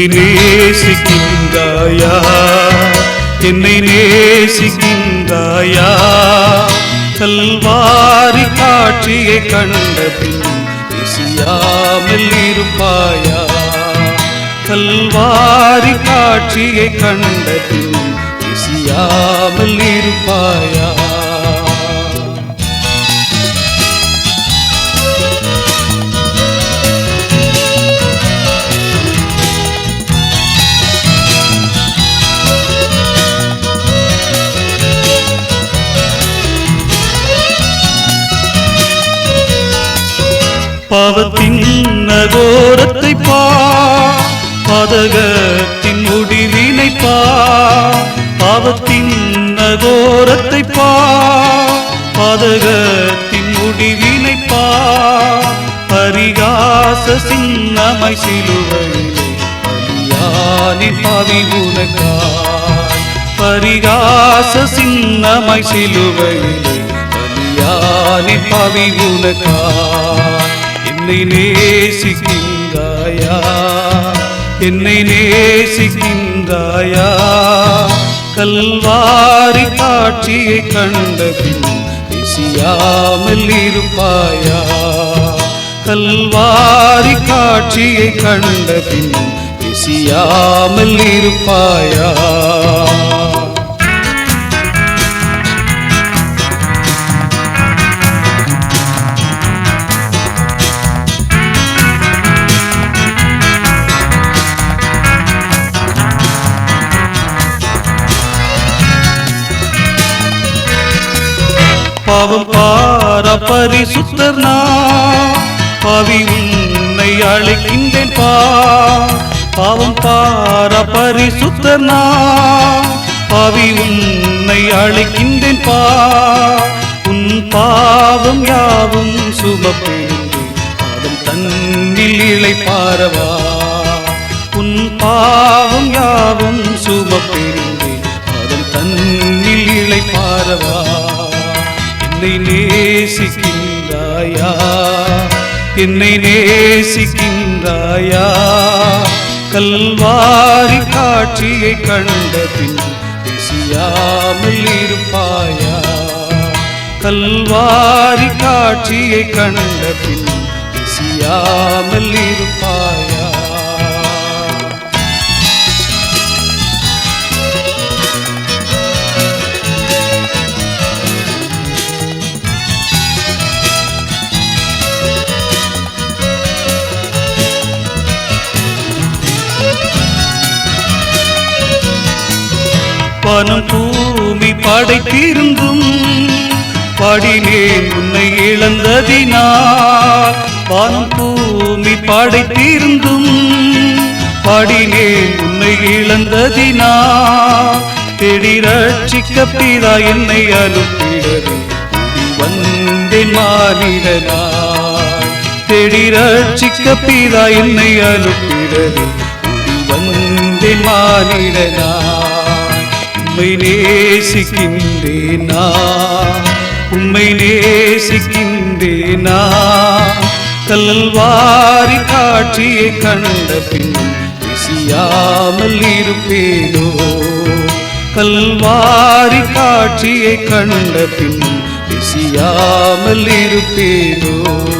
என்னை நேசிக்கின்றாயா? என்னை நேசிக்கின்றாயா? கல்வாரி காட்சியை கண்டபின் இருப்பாயா? கல்வாரி காட்சியை கண்டபின் பின் இருப்பாயா? பாவத்தின் நகோரத்தை பா பாதகத்தின் முடிவினை பா பாவத்தின் நகோரத்தை பா பாதகத்தின் முடிவினை பா. பரிகாச சின்னமை சிலுவையிலே பலியானி பாவி உனக்கா பரிகாச சின்னமை சிலுவையிலே பலியானி பாவி உனக்கா என்னை நேசிக்கின்றாயா? என்னை நேசிக்கின்றாயா? கல்வாரி காட்சியை கண்ட பின் ருசியாமல் இருப்பாயா கல்வாரி காட்சியை கண்ட பின் ருசியாமல் இருப்பாயா? பாவம் பார பரிசுத்தர் நான் பாவி உன்னை அழைக்கின்றேன் பா. பாவம் பார பரிசுத்தர் நான் பாவி உன்னை அழைக்கின்றேன் பா. உன் பாவம் யாவும் சுமப்பெருந்து பாதம் தன்னில் இலை பாரவா. உன் பாவம் என்னை நேசிக்கின்றாயா? என்னை நேசிக்கின்றாயா? கல்வாரி காட்சியை கண்ட பின் ருசியாமல் இருப்பாயா? கல்வாரி காட்சியை கண்ட பின் ருசியாமல் இருப்பாயா? வானம் பூமி படைத்திருந்தும் பாடினேன் உன்னை இழந்ததினால் வானம் பூமி படைத்திருந்தும் பாடினேன் உன்னை இழந்ததினால் தேடி ரட்சிக்க பிதா என்னை அனுப்பிடவே. வந்தேன் மானிடனாய். தேடி ரட்சிக்க பிதா என்னை அனுப்பிடவே. வந்தேன் மானிடனாய். உம்மை நேசிக்கின்றேனா? உம்மை நேசிக்கின்றேனா? கல்வாரி காட்சியை கண்ட பின் விசியாமல் இருப்பேனோ? கல்வாரி காட்சியை கண்ட பின் விசியாமல் இருப்பேனோ?